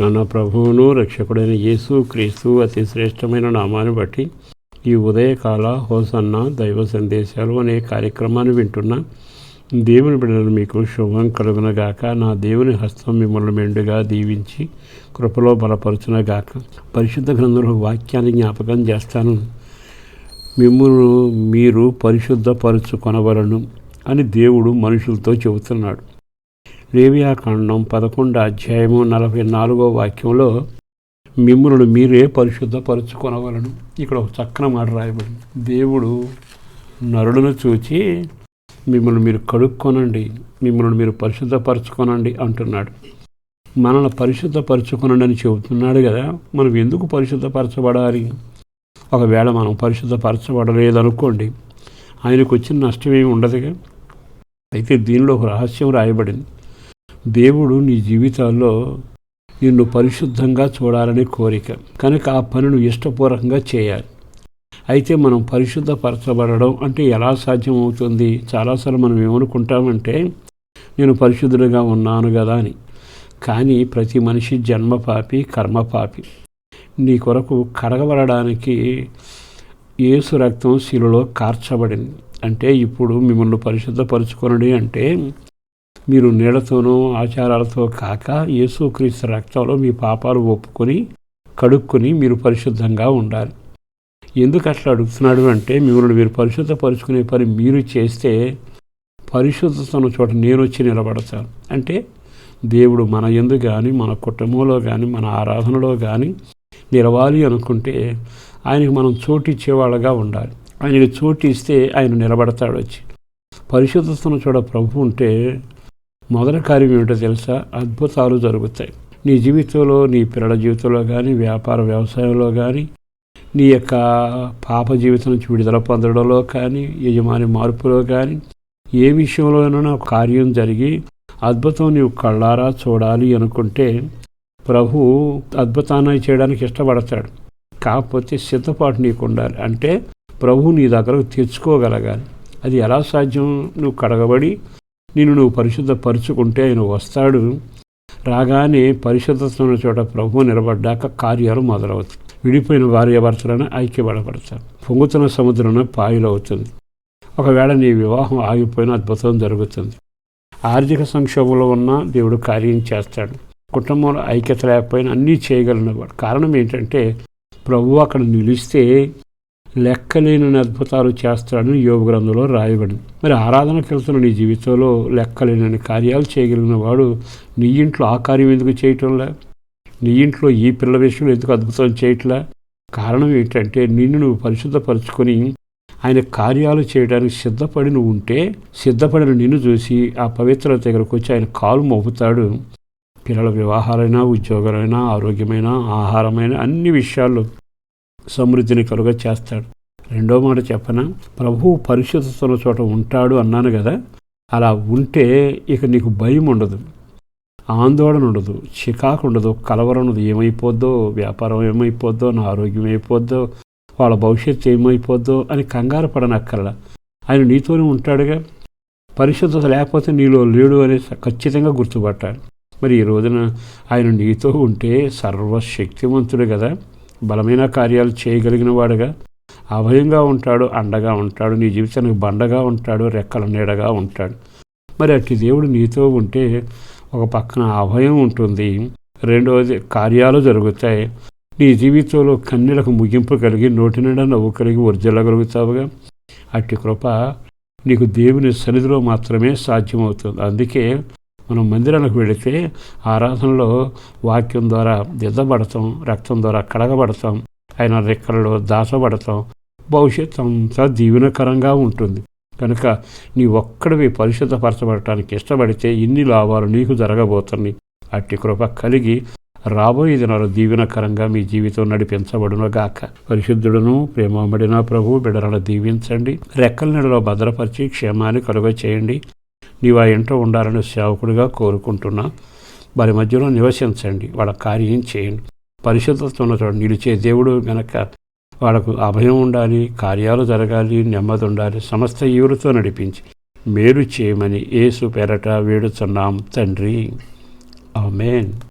మన ప్రభువును రక్షకుడైన యేసు క్రీస్తు అతి శ్రేష్టమైన నామాన్ని బట్టి ఈ ఉదయకాల హోసన్న దైవ సందేశాలు అనే కార్యక్రమాన్ని వింటున్న దేవుని బిడ్డలు మీకు శుభం కలుగునగాక. నా దేవుని హస్తం మిమ్మల్ని మెండుగా దీవించి కృపలో బలపరచునగాక. పరిశుద్ధ గ్రంథంలో వాక్యాన్ని జ్ఞాపకం చేస్తాను. మిమ్మల్ని మీరు పరిశుద్ధపరచుకొనవలను అని దేవుడు మనుషులతో చెబుతున్నాడు. లేవియాకాండం పదకొండు అధ్యాయము నలభై నాలుగో వాక్యంలో మిమ్మల్ని మీరే పరిశుద్ధపరుచుకొనవలను. ఇక్కడ ఒక చక్కన మాట రాయబడింది. దేవుడు నరులను చూచి మిమ్మల్ని మీరు కడుక్కొనండి మిమ్మల్ని మీరు పరిశుద్ధపరచుకొనండి అంటున్నాడు. మనల్ని పరిశుద్ధపరచుకొనండి అని చెబుతున్నాడు కదా మనం ఎందుకు పరిశుద్ధపరచబడాలి? ఒకవేళ మనం పరిశుద్ధపరచబడలేదనుకోండి ఆయనకు వచ్చిన నష్టం ఏమి ఉండదుగా? అయితే దీనిలో ఒక రహస్యం రాయబడింది. దేవుడు నీ జీవితాల్లో నిన్ను పరిశుద్ధంగా చూడాలనే కోరిక. కనుక ఆ పనులు ఇష్టపూర్వకంగా చేయాలి. అయితే మనం పరిశుద్ధపరచబడడం అంటే ఎలా సాధ్యమవుతుంది? చాలాసార్లు మనం ఏమనుకుంటామంటే నేను పరిశుద్ధుడిగా ఉన్నాను కదా అని. కానీ ప్రతి మనిషి జన్మ పాపి కర్మ పాపి. నీ కొరకు కడగబడడానికి ఏసు రక్తం శిలులో కార్చబడింది. అంటే ఇప్పుడు మిమ్మల్ని పరిశుద్ధపరచుకొనడి అంటే మీరు నీళ్ళతోనూ ఆచారాలతో కాక యేసుక్రీస్తు రక్తంలో మీ పాపాలు ఒప్పుకొని కడుక్కొని మీరు పరిశుద్ధంగా ఉండాలి. ఎందుకు అట్లా అడుగుతున్నాడు అంటే మిమ్మల్ని మీరు పరిశుద్ధపరుచుకునే పని మీరు చేస్తే పరిశుద్ధతను చోట నేను వచ్చి నిలబడతాను. అంటే దేవుడు మన ఎందు కానీ మన కుటుంబంలో కానీ మన ఆరాధనలో కానీ నిలవాలి అనుకుంటే ఆయనకు మనం చోటు ఇచ్చేవాళ్ళగా ఉండాలి. ఆయనకి చోటు ఇస్తే ఆయన నిలబడతాడు వచ్చి. పరిశుద్ధతను చూడ ప్రభు ఉంటే మొదటి కార్యం ఏమిటో తెలుసా? అద్భుతాలు జరుగుతాయి. నీ జీవితంలో నీ పిల్లల జీవితంలో కానీ వ్యాపార వ్యవసాయంలో కానీ నీ యొక్క పాప జీవితం నుంచి విడుదల పొందడంలో కానీ యజమాని మార్పులో కానీ ఏ విషయంలోనైనా కార్యం జరిగి అద్భుతం నీవు కళ్ళారా చూడాలి అనుకుంటే ప్రభు అద్భుతాన్ని చేయడానికి ఇష్టపడతాడు. కాకపోతే సిద్ధపాటు నీకు ఉండాలి అంటే ప్రభు నీ దగ్గరకు తెచ్చుకోగలగాలి. అది ఎలా సాధ్యం? నువ్వు కడగబడి నిన్ను నువ్వు పరిశుద్ధపరుచుకుంటే ఆయన వస్తాడు. రాగానే పరిశుద్ధతమైన చోట ప్రభు నిలబడ్డాక కార్యాలు మొదలవుతాయి. విడిపోయిన భార్యాభర్తలను ఐక్యపడబడతారు. పొంగుతున్న సముద్రం పాయలవుతుంది. ఒకవేళ నీ వివాహం ఆగిపోయిన అద్భుతం జరుగుతుంది. ఆర్థిక సంక్షోభంలో ఉన్న దేవుడు కార్యం చేస్తాడు. కుటుంబంలో ఐక్యత లేకపోయినా అన్నీ చేయగలిగినవాడు. కారణం ఏంటంటే ప్రభు అక్కడ నిలిస్తే లెక్కలేని అద్భుతాలు చేస్తాడని యోగ గ్రంథంలో రాయబడింది. మరి ఆరాధనకు వెళ్తున్న నీ జీవితంలో లెక్కలేనని కార్యాలు చేయగలిగిన వాడు నీ ఇంట్లో ఆ కార్యం ఎందుకు చేయటంలే నీ ఇంట్లో ఈ పిల్ల విషయంలో ఎందుకు అద్భుతం చేయట్లా? కారణం ఏంటంటే నిన్ను నువ్వు పరిశుద్ధపరచుకొని ఆయన కార్యాలు చేయడానికి సిద్ధపడి నువ్వు ఉంటే సిద్ధపడిన నిన్ను చూసి ఆ పవిత్రత దగ్గరకు వచ్చి ఆయన కాలు మోపుతాడు. పిల్లల వివాహాలైనా ఉద్యోగాలైనా ఆరోగ్యమైన ఆహారమైన అన్ని విషయాల్లో సమృద్ధిని కలుగ చేస్తాడు. రెండో మాట చెప్పన? ప్రభువు పరిశుద్ధతున్న చోట ఉంటాడు అన్నాను కదా అలా ఉంటే ఇక నీకు భయం ఉండదు ఆందోళన ఉండదు చికాకు ఉండదు కలవరం ఉండదు. ఏమైపోద్దో? వ్యాపారం ఏమైపోద్దో? నా ఆరోగ్యం అయిపోద్దో వాళ్ళ భవిష్యత్తు ఏమైపోద్దో? అని కంగారు పడనక్కర్లా. ఆయన నీతోనే ఉంటాడుగా. పరిశుద్ధత లేకపోతే నీలో లేడు అని ఖచ్చితంగా గుర్తుపట్టాలి మరి ఈ రోజున ఆయన నీతో ఉంటే సర్వశక్తివంతుడు కదా. బలమైన కార్యాలు చేయగలిగిన వాడుగా అభయంగా ఉంటాడు అండగా ఉంటాడు నీ జీవితానికి బండగా ఉంటాడు రెక్కల నీడగా ఉంటాడు. మరి అట్టి దేవుడు నీతో ఉంటే ఒక పక్కన అభయం ఉంటుంది. రెండవది కార్యాలు జరుగుతాయి. నీ జీవితంలో కన్నీలకు ముగింపు కలిగి నోటి నిండా నవ్వు కలిగి వర్జలగలుగుతావుగా అట్టి కృప నీకు దేవుని సన్నిధిలో మాత్రమే సాధ్యమవుతుంది. అందుకే మనం మందిరానికి వెళితే ఆరాధనలో వాక్యం ద్వారా దిద్దబడతాం రక్తం ద్వారా కడగబడతాం ఆయన రెక్కలలో దాచబడతాం. భవిష్యత్ అంతా దీవెనకరంగా ఉంటుంది. కనుక నీ ఒక్కడివి పరిశుద్ధపరచబడటానికి ఇష్టపడితే ఇన్ని లాభాలు నీకు జరగబోతున్నాయి. అట్టి కృప కలిగి రాబోయే దినాలు దీవెనకరంగా మీ జీవితం నడిపించబడును గాక పరిశుద్ధుడును ప్రేమబడిన ప్రభు బిడలను దీవించండి. రెక్కల నెలలో భద్రపరిచి క్షేమాన్ని కలుగ చేయండి నీవు ఆ ఇంట్లో ఉండాలని సేవకుడిగా కోరుకుంటున్నా. వారి మధ్యలో నివసించండి. వాళ్ళ కార్యం చేయండి. పరిశుద్ధత ఉన్న నిలిచే దేవుడు గనక వాళ్ళకు అభయం ఉండాలి కార్యాలు జరగాలి నెమ్మది ఉండాలి సమస్త ఈవులతో నడిపించి మేలు చేయమని ఏసు పెరట వేడుచున్నాం తండ్రి. ఆమెన్.